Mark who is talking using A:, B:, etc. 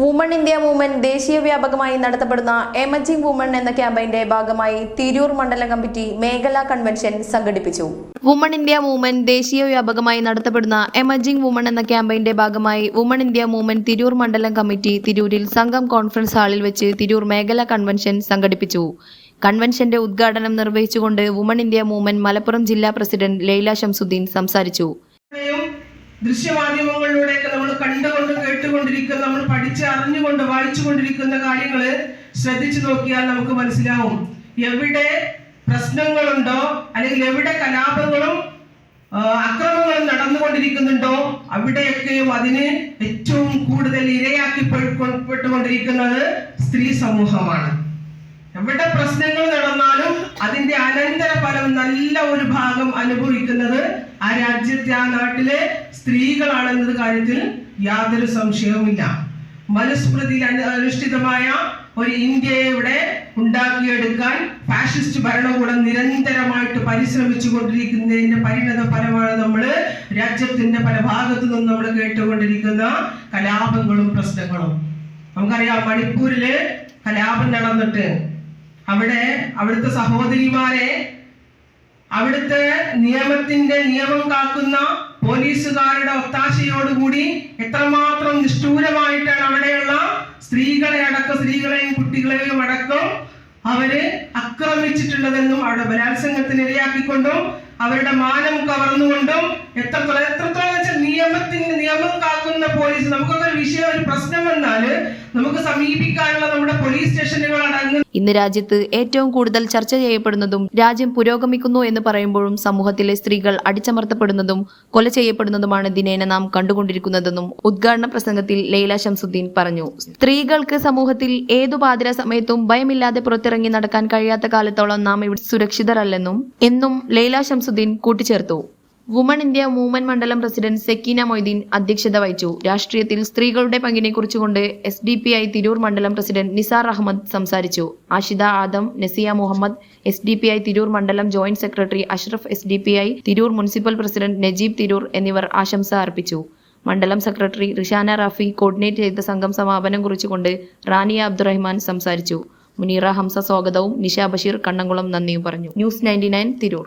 A: Woman India movement ദേശീയ വ്യാപകമായി നടത്തപ്പെടുന്ന എമർജിംഗ് വുമൺ എന്ന ക്യാമ്പയിന്റെ ഭാഗമായി തിരൂർ മണ്ഡലം കമ്മിറ്റി മേഖലാ കൺവെൻഷൻ സംഘടിപ്പിച്ചു. വുമൺ ഇന്ത്യ മൂവ്മെന്റ് ദേശീയ വ്യാപകമായി നടത്തപ്പെടുന്ന എമർജിംഗ് വുമൺ എന്ന ക്യാമ്പയിന്റെ ഭാഗമായി വുമൺ ഇന്ത്യ മൂവ്മെന്റ് തിരൂർ മണ്ഡലം കമ്മിറ്റി തിരൂരിൽ സംഘം കോൺഫറൻസ് ഹാളിൽ വെച്ച് തിരൂർ മേഖലാ കൺവെൻഷൻ സംഘടിപ്പിച്ചു. കൺവെൻഷന്റെ ഉദ്ഘാടനം നിർവഹിച്ചുകൊണ്ട് വുമൺ ഇന്ത്യ മൂവ്മെന്റ് മലപ്പുറം ജില്ലാ പ്രസിഡന്റ് ലൈല ഷംസുദ്ദീൻ സംസാരിച്ചു.
B: ദൃശ്യമാധ്യമങ്ങളിലൂടെയൊക്കെ നമ്മൾ കണ്ടുകൊണ്ട് കേട്ടുകൊണ്ടിരിക്കുന്ന നമ്മൾ പഠിച്ച് അറിഞ്ഞുകൊണ്ട് വായിച്ചുകൊണ്ടിരിക്കുന്ന കാര്യങ്ങൾ ശ്രദ്ധിച്ചു നോക്കിയാൽ നമുക്ക് മനസ്സിലാവും. എവിടെ പ്രശ്നങ്ങളുണ്ടോ അല്ലെങ്കിൽ എവിടെ കലാപങ്ങളും അക്രമങ്ങളും നടന്നുകൊണ്ടിരിക്കുന്നുണ്ടോ അവിടെയൊക്കെയും അതിന് ഏറ്റവും കൂടുതൽ ഇരയാക്കി പെട്ടുകൊണ്ടിരിക്കുന്നത് സ്ത്രീ സമൂഹമാണ്. എവിടെ പ്രശ്നങ്ങൾ നടന്നാലും അതിന്റെ അനന്തര ഫലം നല്ല ഒരു ഭാഗം അനുഭവിക്കുന്നത് ആ രാജ്യത്തെ ആ നാട്ടിലെ സ്ത്രീകളാണെന്നത് കാര്യത്തിൽ യാതൊരു സംശയവുമില്ല. മനുസ്മൃതിയിൽ അനു- അനുഷ്ഠിതമായ ഒരു ഇന്ത്യയെ ഇവിടെ ഉണ്ടാക്കിയെടുക്കാൻ ഫാഷിസ്റ്റ് ഭരണകൂടം നിരന്തരമായിട്ട് പരിശ്രമിച്ചു കൊണ്ടിരിക്കുന്നതിന്റെ പരിണത ഫലമാണ് നമ്മൾ രാജ്യത്തിന്റെ പല ഭാഗത്തു നിന്നും നമ്മൾ കേട്ടുകൊണ്ടിരിക്കുന്ന കലാപങ്ങളും പ്രശ്നങ്ങളും. നമുക്കറിയാം മണിപ്പൂരിൽ കലാപം നടന്നിട്ട്. അവിടെ അവിടുത്തെ സഹോദരിമാരെ അവിടുത്തെ നിയമത്തിന്റെ നിയമം കാക്കുന്ന പോലീസുകാരുടെ ഒത്താശയോടുകൂടി എത്രമാത്രം നിഷ്ഠൂരമായിട്ടാണ് അവിടെയുള്ള സ്ത്രീകളെ അടക്കം സ്ത്രീകളെയും കുട്ടികളെയും അടക്കം അവർ ആക്രമിച്ചിട്ടുള്ളതെന്നും അവിടെ ബലാത്സംഗത്തിന് ഇരയാക്കിക്കൊണ്ടും അവരുടെ മാനം കവർന്നുകൊണ്ടും എത്രത്തോളം എത്രത്തോളം വെച്ചാൽ നിയമത്തിന് നിയമം കാക്കുന്ന പോലീസ് നമുക്കൊക്കെ ഒരു വിഷയം ഒരു പ്രശ്നം വന്നാൽ നമുക്ക് സമീപിക്കാനുള്ള നമ്മുടെ പോലീസ് സ്റ്റേഷനുകൾ അടങ്ങുന്ന
A: ഇന്ന് രാജ്യത്ത് ഏറ്റവും കൂടുതൽ ചർച്ച ചെയ്യപ്പെടുന്നതും രാജ്യം പുരോഗമിക്കുന്നു എന്ന് പറയുമ്പോഴും സമൂഹത്തിലെ സ്ത്രീകൾ അടിച്ചമർത്തപ്പെടുന്നതും കൊല ചെയ്യപ്പെടുന്നതുമാണ് ദിനേന നാം കണ്ടുകൊണ്ടിരിക്കുന്നതെന്നും ഉദ്ഘാടന പ്രസംഗത്തിൽ ലൈല ശംസുദ്ദീൻ പറഞ്ഞു. സ്ത്രീകൾക്ക് സമൂഹത്തിൽ ഏതു പാതിര സമയത്തും ഭയമില്ലാതെ പുറത്തിറങ്ങി നടക്കാൻ കഴിയാത്ത കാലത്തോളം നാം ഇവിടെ സുരക്ഷിതരല്ലെന്നും എന്നും ലൈല ശംസുദ്ദീൻ കൂട്ടിച്ചേർത്തു. വുമൺ ഇന്ത്യ മൂവ്മെന്റ് മണ്ഡലം പ്രസിഡന്റ് സെക്കീന മൊയ്തീൻ അധ്യക്ഷത വഹിച്ചു. രാഷ്ട്രീയത്തിൽ സ്ത്രീകളുടെ പങ്കിനെ കുറിച്ചുകൊണ്ട് S D P I Tirur മണ്ഡലം പ്രസിഡന്റ് നിസാർ അഹമ്മദ് സംസാരിച്ചു. Ashida Adam Nasiya Muhammad S D P I Tirur മണ്ഡലം joint secretary Ashraf S D P I Tirur municipal president Najeeb Tirur എന്നിവർ ആശംസ അർപ്പിച്ചു. മണ്ഡലം സെക്രട്ടറി റിഷാന റാഫി കോർഡിനേറ്റ് ചെയ്ത സംഘം സമാപനം കുറിച്ചുകൊണ്ട് റാനിയ അബ്ദുറഹ്മാൻ സംസാരിച്ചു. മുനീറ ഹംസ സ്വാഗതവും നിഷ ബഷീർ കണ്ണംകുളം നന്ദിയും പറഞ്ഞു. News ninety nine Tirur.